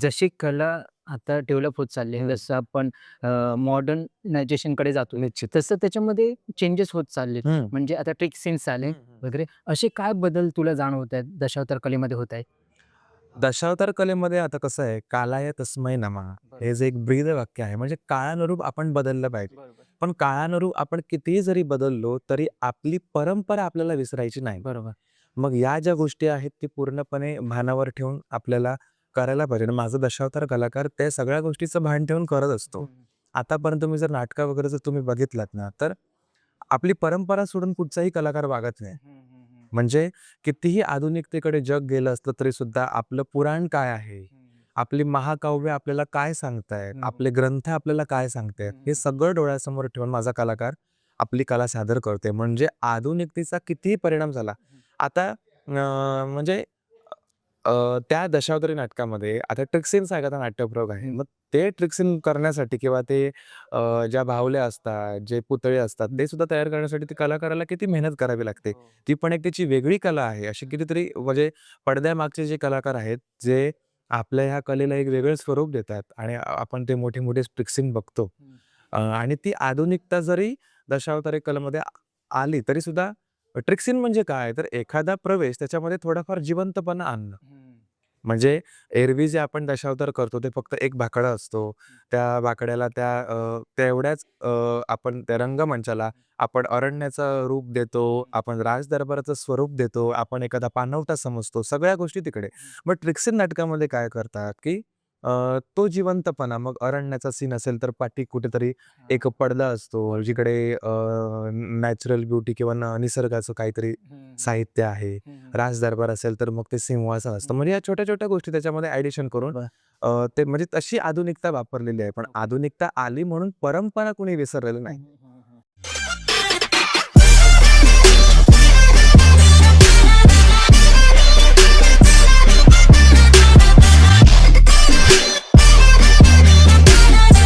जशी कला आता डेव्हलप होत चालली आहे. जसं आपण अ, मॉडर्नायझेशनकडे जातो, निश्चित. तसं त्याच्यामध्ये चेंजेस होत चाललेत. हं. म्हणजे आता ट्रिक सीन्स आले. वगैरे. असे काय बदल तुला जाणवत आहेत, दशावतार कलेमध्ये होत आहेत? दशावतार कलेमध्ये आता कसं आहे, "कालाय तस्मै नमः" हे जे एक ब्रीद वाक्य आहे, म्हणजे काळानुरूप आपण बदललं पाहिजे. पण काळानुरूप आपण कितीही जरी बदललो, तरी आपली परंपरा आपल्याला विसरायची नाही. बरोबर. मग या ज्या गोष्टी आहेत, ती पूर्णपणे भानावर ठेवून आपल्याला करायला पाहिजे. आणि माझा दशावतार कलाकार त्या सगळ्या गोष्टीचं भान ठेवून करत असतो. आतापर्यंत तुम्ही जर नाटकं वगैरे जर तुम्ही बघितलात ना, तर आपली परंपरा सोडून कुठचाही कलाकार वागत नाही. म्हणजे कितीही आधुनिकतेकडे जग गेलं असलं तरी सुद्धा आपलं पुराण काय आहे, आपली महाकाव्य आपल्याला काय सांगतायत. आपले ग्रंथ आपल्याला काय सांगतायत, हे. सगळं डोळ्यासमोर ठेवून माझा कलाकार आपली कला सादर करतोय. म्हणजे आधुनिकतेचा कितीही परिणाम झाला. आता म्हणजे अ, त्या दशावतारी नाटकामध्ये आता ट्रिक सीन्स आहे का, नाट्यप्रयोग आहे. हं. मग ते ट्रिक सीन करण्यासाठी किंवा ते अ, ज्या बाहुल्या असतात, जे पुतळे असतात, ते सुद्धा तयार करण्यासाठी ते कलाकाराला किती मेहनत करावी लागते. ती पण एक त्याची वेगळी कला आहे. अशी कितीतरी म्हणजे पडद्यामागचे जे कलाकार आहेत, जे आपल्या ह्या कलेला एक वेगळं स्वरूप देतात आणि आ आपण ते मोठे-मोठे ट्रिक सीन बघतो. हं. अ, आणि ती आधुनिकता जरी दशावतारी कलेमध्ये आली, तरी सुद्धा ट्रिक सीन म्हणजे काय, तर एखादा प्रवेश त्याच्यामध्ये थोडाफार जिवंतपणा आणणं. म्हणजे एरवी जे आपण दशावतार करतो, ते फक्त एक बाकडा असतो. त्या बाकड्याला त्या तेवढ्याच आपण त्या रंगमंचाला आपण अरण्याचं रूप देतो, आपण राजदरबाराचं स्वरूप देतो, आपण एखादा पाणवठा समजतो, सगळ्या गोष्टी तिकडे. मग ट्रिक सीन नाटकामध्ये काय करतात, की अ, तो जिवंतपणा मग अरण्याचा सीन असेल, तर पाठी कुठेतरी एक पडदा असतो, जिकडे अ, नॅचरल ब्युटी किंवा न निसर्गाचं काहीतरी साहित्य आहे. राजदरबार असेल, तर मग ते सिंहासन असतं. म्हणजे या छोट्या-छोट्या गोष्टी त्याच्यामध्ये ॲडिशन करून बरं. अ, ते म्हणजे तशी आधुनिकता वापरलेली आहे. पण आधुनिकता आली म्हणून परंपरा कुणी विसरलेलं नाही.